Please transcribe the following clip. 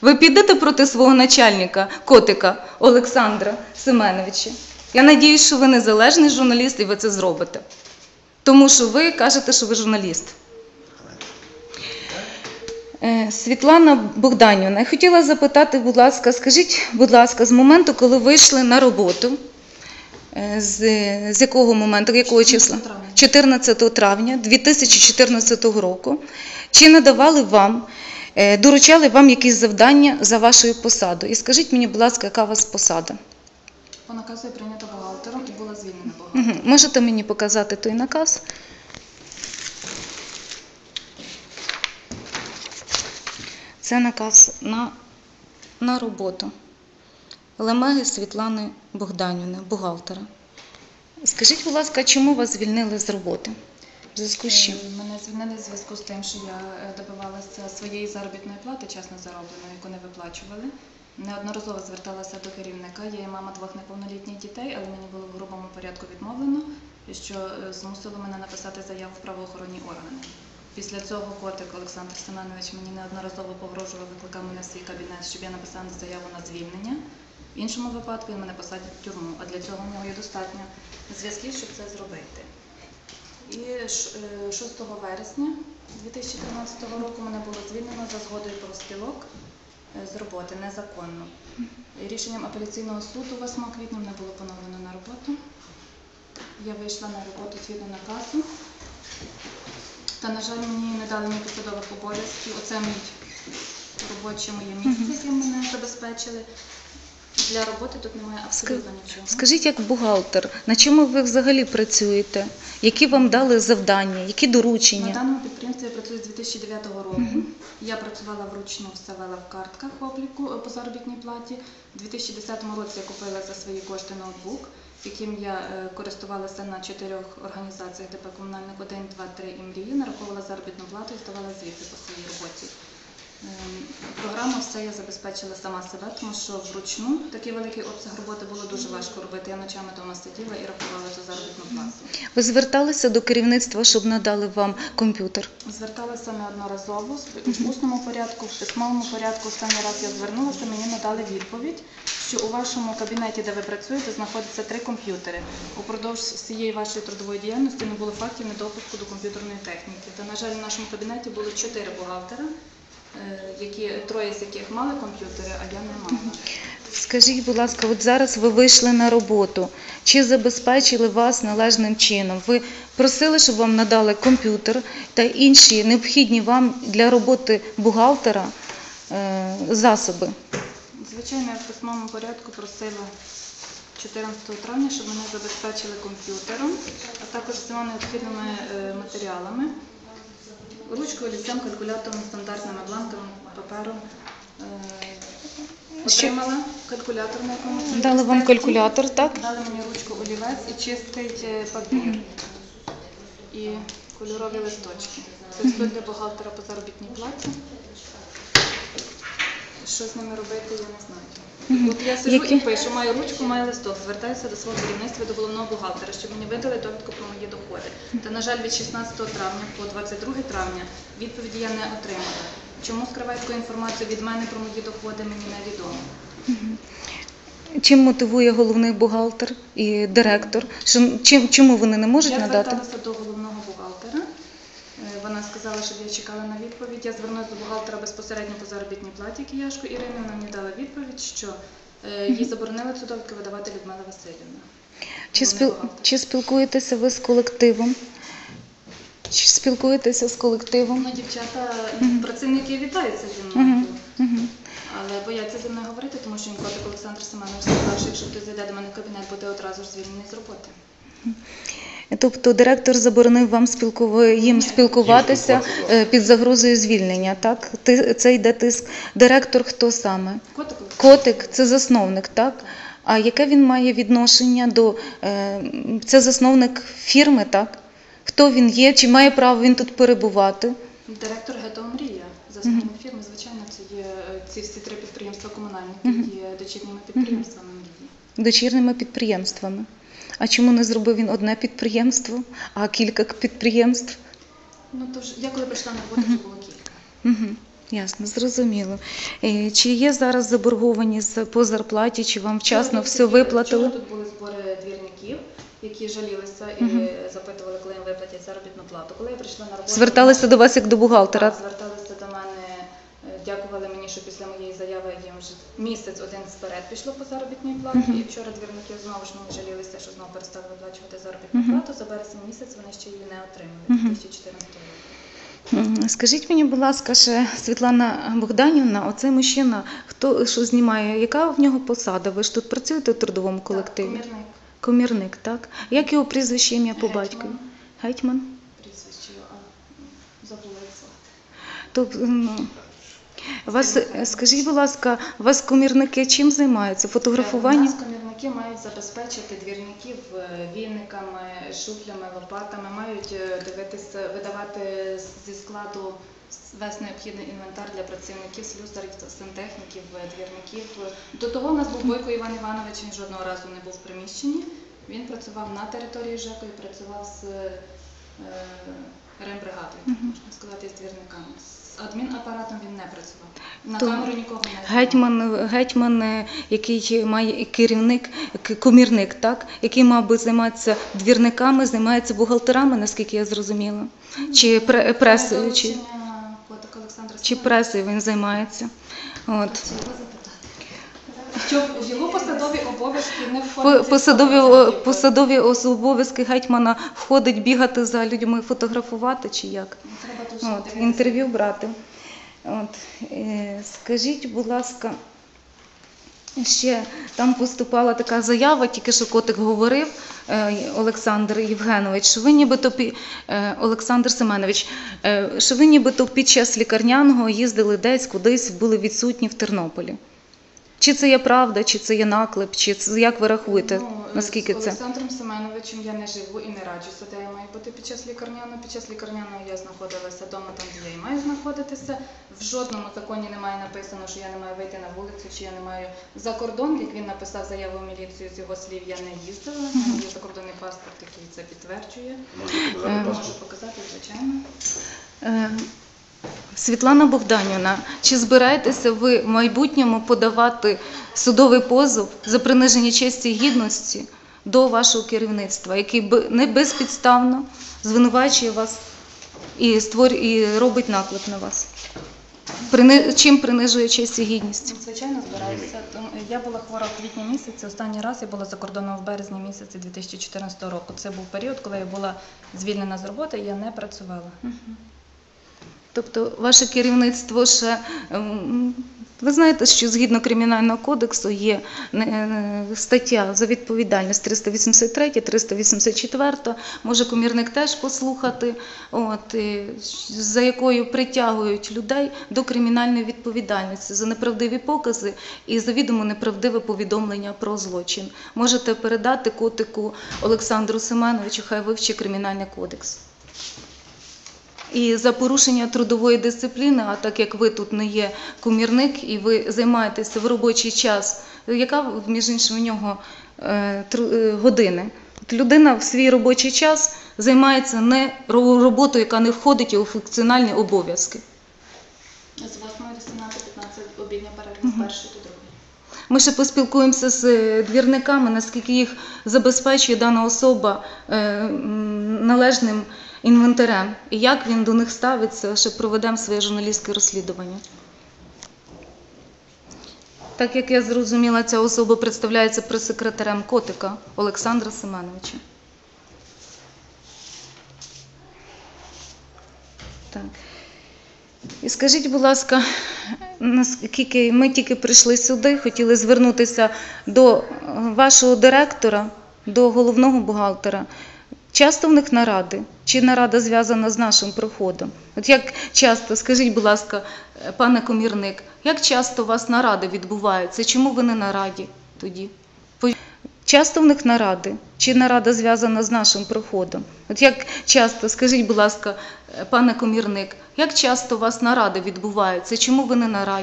Ви підете проти свого начальника, котика Олександра Семеновича. Я надіюсь, що ви незалежний журналіст і ви це зробите. Тому що ви кажете, що ви журналіст. Е, Світлана Богданівна, я хотіла запитати, будь ласка, скажіть, будь ласка, з моменту, коли вийшли на роботу, е, з, з якого моменту, якого числа? 14 травня. 14 травня 2014 року, чи надавали вам, доручали вам якісь завдання за вашою посадою? І скажіть мені, будь ласка, яка у вас посада? По наказу я прийнята бухгалтером і була звільнена бухгалтером. Угу. Можете мені показати той наказ? Це наказ на, на роботу. Лемеги Світлани Богданівни, бухгалтера. Скажіть, будь ласка, чому вас звільнили з роботи? В зв'язку з чим? Е, Мене звільнили в зв'язку з тим, що я е, добивалася своєї заробітної плати, чесно заробленої, яку не виплачували. Неодноразово зверталася до керівника. Я є мама двох неповнолітніх дітей, але мені було в грубому порядку відмовлено, що е, змусило мене написати заяву в правоохоронні органи. Після цього котик Олександр Семенович мені неодноразово погрожував, викликав мене в свій кабінет, щоб я написала заяву на звільнення. В іншому випадку він мене посадять в тюрму, а для цього в нього є достатньо зв'язків, щоб це зробити. І е, 6 вересня 2013 року мене було звільнено за згодою профспілок е, з роботи незаконно. Рішенням апеляційного суду 8 квітня мене було поновлено на роботу. Я вийшла на роботу згідно наказу. Та, на жаль, мені не дали ні посадових обов'язків. Оце мій робоче моє місце, яке мене забезпечили. Для роботи тут немає абсолютно нічого. Скажіть, як бухгалтер, на чому ви взагалі працюєте? Які вам дали завдання, які На доручення? даному підприємстві я працюю з 2009 року. Я працювала вручну, вела в картках обліку е, по заробітній платі. У 2010 році я купила за свої кошти ноутбук, яким я е, користувалася на чотирьох організаціях ДП комунальник 1, 2, 3 і мрії, нараховувала заробітну плату і здавала звіти по своїй роботі. Ем, Програму все я забезпечила сама себе, тому що вручну такий великий обсяг роботи було дуже важко робити. Я ночами вдома сиділа і рахувала цю заробітну плату. Ви зверталися до керівництва, щоб надали вам комп'ютер? Зверталася неодноразово в усному порядку, в письмовому порядку. Останній раз я звернулася, мені надали відповідь, що у вашому кабінеті, де ви працюєте, знаходяться три комп'ютери. Упродовж всієї вашої трудової діяльності не було фактів недопуску до комп'ютерної техніки. Та, на жаль, в нашому кабінеті було чотири бухгалтера, які троє з яких мали комп'ютери, а я не мала. Скажіть, будь ласка, от зараз ви вийшли на роботу. Чи забезпечили вас належним чином? Ви просили, щоб вам надали комп'ютер та інші необхідні вам для роботи бухгалтера е, засоби? Звичайно, я в письмовому порядку просила 14 травня, щоб мене забезпечили комп'ютером, а також всіма необхідними е, матеріалами. Ручкою, олівцем, калькулятором, стандартними бланками, папером. Е, Отримала калькулятор, на якому Дали вам калькулятор, так? Дали мені ручку олівець і чистий е, папір. І кольорові листочки. Це все для бухгалтера по заробітній платі. Що з ними робити, я не знаю. От я сиджу Які? і пишу, маю ручку, маю листок, звертаюся до свого керівництва, до головного бухгалтера, щоб мені видали довідку про мої доходи. Та, на жаль, від 16 травня по 22 травня відповіді я не отримала. Чому скривають таку інформацію від мене про мої доходи, мені невідомо. Чим мотивує головний бухгалтер і директор? Чим, чому вони не можуть Я надати? зверталася до головного сказала, щоб я чекала на відповідь. Я звернулася до бухгалтера безпосередньо по заробітній платі Кияшко Ірини. Вона мені дала відповідь, що е, їй заборонили цю довідку видавати Людмила Васильівна. Чи, спіл... Чи спілкуєтеся ви з колективом? Чи спілкуєтеся з колективом? Ну, дівчата, працівники вітаються зі мною. Мгм. але бояться зі мною говорити, тому що інколи Олександр Семенович сказав, що якщо хтось зайде до мене в кабінет, буде одразу ж звільнений з роботи. Тобто директор заборонив вам спілкув... їм спілкуватися Їм е, під загрозою звільнення, так? Ти... Це йде тиск. Директор хто саме? Котик Котик це засновник, так? А яке він має відношення до е, це засновник фірми, так? Хто він є? Чи має право він тут перебувати? Директор ГЕТО Мрія, засновник фірми, звичайно, це є е, ці всі три підприємства комунальні, які є дочірніми підприємствами мрії. Дочірними підприємствами. А чому не зробив він одне підприємство, а кілька підприємств? Ну тож я коли прийшла на роботу, вже було кілька. Угу. Ясно, зрозуміло. Е, Чи є зараз заборгованість по зарплаті, чи вам вчасно все виплатили? Вчора тут були збори двірників, які жалілися і запитували, коли їм виплатять заробітну плату. Коли я прийшла на роботу, Зверталися до вас як до бухгалтера? Так, зверталися до мене, е, дякували мені, що після моєї заяви їм вже місяць один вперед пішло по заробітній платі. Мгм. І вчора двірники знову ж мені жалілися, що знову перестали виплачувати заробітну Мгм. плату. За вересень місяць вони ще її не отримали Мгм. 2014 року. Скажіть мені, будь ласка, ще Світлана Богданівна, оцей мужчина, хто що знімає, яка в нього посада? Ви ж тут працюєте в трудовому колективі? Так, комірник Комірник, так? Як його прізвище ім'я по батькові? Гетьман? прізвище, забула звати. Тобто, ну, вас, е, скажіть, будь ласка, у вас комірники чим займаються? У Фотографуванням? нас комірники мають забезпечити двірників е, віниками, шуфлями, лопатами, мають е, дивитися, видавати зі складу весь необхідний інвентар для працівників, слюсарів, сантехніків, е, двірників. До того у нас був Бойко Іван Іванович, він жодного разу не був в приміщенні. Він працював на території ЖЕКу і працював з е, рембригадою, можна сказати, з двірниками. З адмінапаратом він не працював. На То камеру нікого не. Гетьман, гетьман, е, який має керівник, комірник, так, який мав би займатися двірниками, займається бухгалтерами, наскільки я зрозуміла. Чи пре- пресою, чи, чи пресою він займається. От. Це його. Посадові обов'язки не входять. Посадові, посадові обов'язки гетьмана входить бігати за людьми, фотографувати чи як? Треба дуже От, інтерв'ю брати. От, е, скажіть, будь ласка, ще там поступала така заява, тільки що котик говорив е, Олександр Євгенович, що ви нібито е, Олександр Семенович, що ви нібито під час лікарняного їздили десь кудись, були відсутні в Тернополі. Чи це є правда, чи це є наклеп, чи це як ви рахуєте? Ну, е, наскільки з це? Олександром Семеновичем я не живу і не раджуся, де я маю бути під час лікарняного. Під час лікарняного я знаходилася вдома, там де я і маю знаходитися. В жодному законі немає написано, що я не маю вийти на вулицю, чи я не маю за кордон. Як він написав заяву в міліцію з його слів, я не їздила. Є закордонний паспорт, який це підтверджує. Е, Можу показати, звичайно. Світлана Богданівна, чи збираєтеся ви в майбутньому подавати судовий позов за приниження честі і гідності до вашого керівництва, який не безпідставно звинувачує вас і, створює, і робить наклеп на вас? Прини... Чим принижує честь і гідність? Звичайно, збираюся. Я була хвора в квітні місяці. Останній раз я була за кордоном в березні місяці 2014 року. Це був період, коли я була звільнена з роботи і я не працювала. Тобто ваше керівництво ще ем, ви знаєте, що згідно кримінального кодексу є е, е, стаття за відповідальність 383, 384, може комірник теж послухати, от, за якою притягують людей до кримінальної відповідальності за неправдиві покази і завідомо неправдиве повідомлення про злочин. Можете передати котику Олександру Семеновичу, хай вивчить кримінальний кодекс. І за порушення трудової дисципліни, а так як ви тут не є комірник і ви займаєтеся в робочий час, яка між іншим у нього е, е, години? Людина в свій робочий час займається не роботою, яка не входить у функціональні обов'язки. З 8 до 17 15 обідня перерва з першої другої. Ми ще поспілкуємося з е, двірниками, наскільки їх забезпечує дана особа е, належним інвентарем, і як він до них ставиться, ще проведемо своє журналістське розслідування. Так як я зрозуміла, ця особа представляється прес-секретарем котика Олександра Семеновича. Так. І скажіть, будь ласка, наскільки ми тільки прийшли сюди, хотіли звернутися до е, вашого директора, до головного бухгалтера. Часто в них наради? Чи нарада зв'язана з нашим проходом? От як часто, скажіть, будь ласка, е, пане комірник, як часто у вас наради відбуваються? Чому ви не на раді тоді? Часто в них наради? Чи нарада зв'язана з нашим проходом? От як часто, скажіть, будь ласка, пане комірник, як часто у вас наради відбуваються? Чому ви не на раді?